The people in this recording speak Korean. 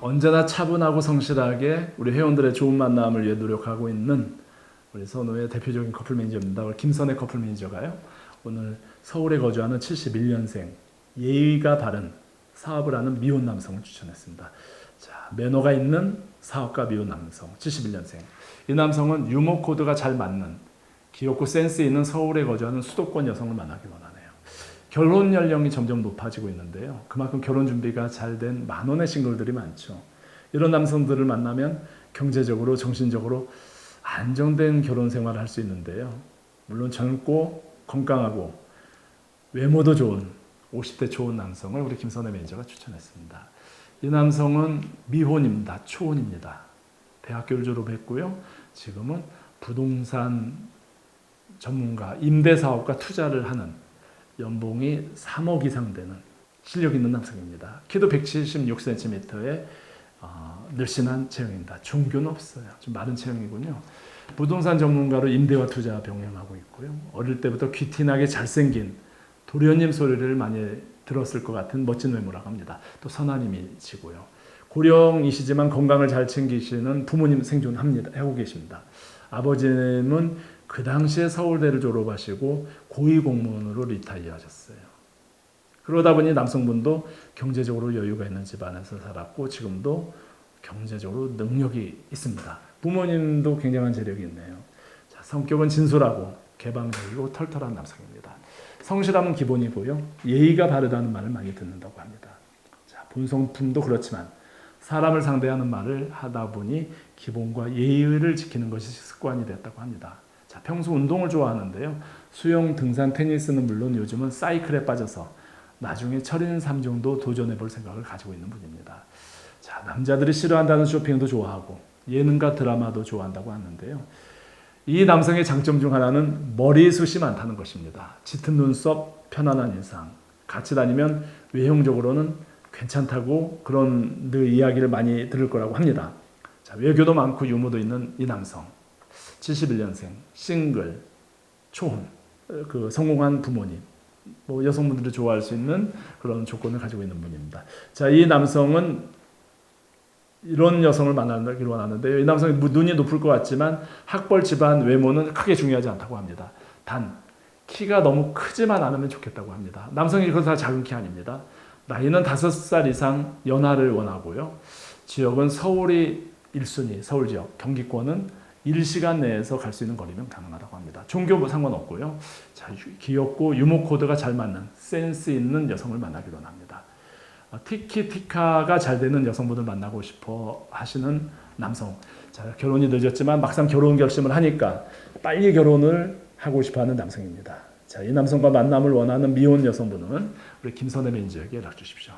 언제나 차분하고 성실하게 우리 회원들의 좋은 만남을 위해 노력하고 있는 우리 선우의 대표적인 커플 매니저입니다. 오늘 김선의 커플 매니저가요. 오늘 서울에 거주하는 71년생 예의가 바른 사업을 하는 미혼 남성을 추천했습니다. 자, 매너가 있는 사업가 미혼 남성 71년생. 이 남성은 유머 코드가 잘 맞는 귀엽고 센스 있는 서울에 거주하는 수도권 여성을 만나기 원하네요. 결혼 연령이 점점 높아지고 있는데요. 그만큼 결혼 준비가 잘 된 만원의 싱글들이 많죠. 이런 남성들을 만나면 경제적으로 정신적으로 안정된 결혼 생활을 할 수 있는데요. 물론 젊고 건강하고 외모도 좋은 50대 좋은 남성을 우리 김선혜 매니저가 추천했습니다. 이 남성은 미혼입니다. 초혼입니다. 대학교를 졸업했고요. 지금은 부동산 전문가, 임대사업과 투자를 하는 연봉이 3억 이상 되는 실력 있는 남성입니다. 키도 176cm에 어, 늘씬한 체형입니다. 종교는 없어요. 좀 마른 체형이군요. 부동산 전문가로 임대와 투자 병행하고 있고요. 어릴 때부터 귀티나게 잘생긴 도련님 소리를 많이 들었을 것 같은 멋진 외모라고 합니다. 또 선한 이미지고요. 고령이시지만 건강을 잘 챙기시는 부모님 생존합니다. 하고 계십니다. 아버지는 그 당시에 서울대를 졸업하시고 고위 공무원으로 리타이어 하셨어요. 그러다 보니 남성분도 경제적으로 여유가 있는 집안에서 살았고 지금도 경제적으로 능력이 있습니다. 부모님도 굉장한 재력이 있네요. 자, 성격은 진솔하고 개방적이고 털털한 남성입니다. 성실함은 기본이고요. 예의가 바르다는 말을 많이 듣는다고 합니다. 자, 본성품도 그렇지만 사람을 상대하는 말을 하다 보니 기본과 예의를 지키는 것이 습관이 됐다고 합니다. 자, 평소 운동을 좋아하는데요. 수영, 등산, 테니스는 물론 요즘은 사이클에 빠져서 나중에 철인 3종도 도전해 볼 생각을 가지고 있는 분입니다. 자, 남자들이 싫어한다는 쇼핑도 좋아하고 예능과 드라마도 좋아한다고 하는데요. 이 남성의 장점 중 하나는 머리숱이 많다는 것입니다. 짙은 눈썹, 편안한 인상. 같이 다니면 외형적으로는 괜찮다고 그런 늘 이야기를 많이 들을 거라고 합니다. 자, 외교도 많고 유머도 있는 이 남성. 71년생, 싱글, 초혼, 어, 그 성공한 부모님, 뭐 여성분들이 좋아할 수 있는 그런 조건을 가지고 있는 분입니다. 자, 이 남성은 이런 여성을 만나기로 원하는데요. 이 남성이 뭐 눈이 높을 것 같지만 학벌 집안 외모는 크게 중요하지 않다고 합니다. 단 키가 너무 크지만 않으면 좋겠다고 합니다. 남성이 그건 다 작은 키 아닙니다. 나이는 다섯 살 이상 연하를 원하고요. 지역은 서울이 1순위, 서울 지역, 경기권은 1시간 내에서 갈 수 있는 거리면 가능하다고 합니다. 종교 뭐 상관없고요. 자, 유- 귀엽고 유머 코드가 잘 맞는 센스 있는 여성을 만나기로 합니다. 어, 티키티카가 잘 되는 여성분을 만나고 싶어 하시는 남성. 자, 결혼이 늦었지만 막상 결혼 결심을 하니까 빨리 결혼을 하고 싶어 하는 남성입니다. 자, 이 남성과 만남을 원하는 미혼 여성분은 우리 김선혜 매니저에게 연락 주십시오.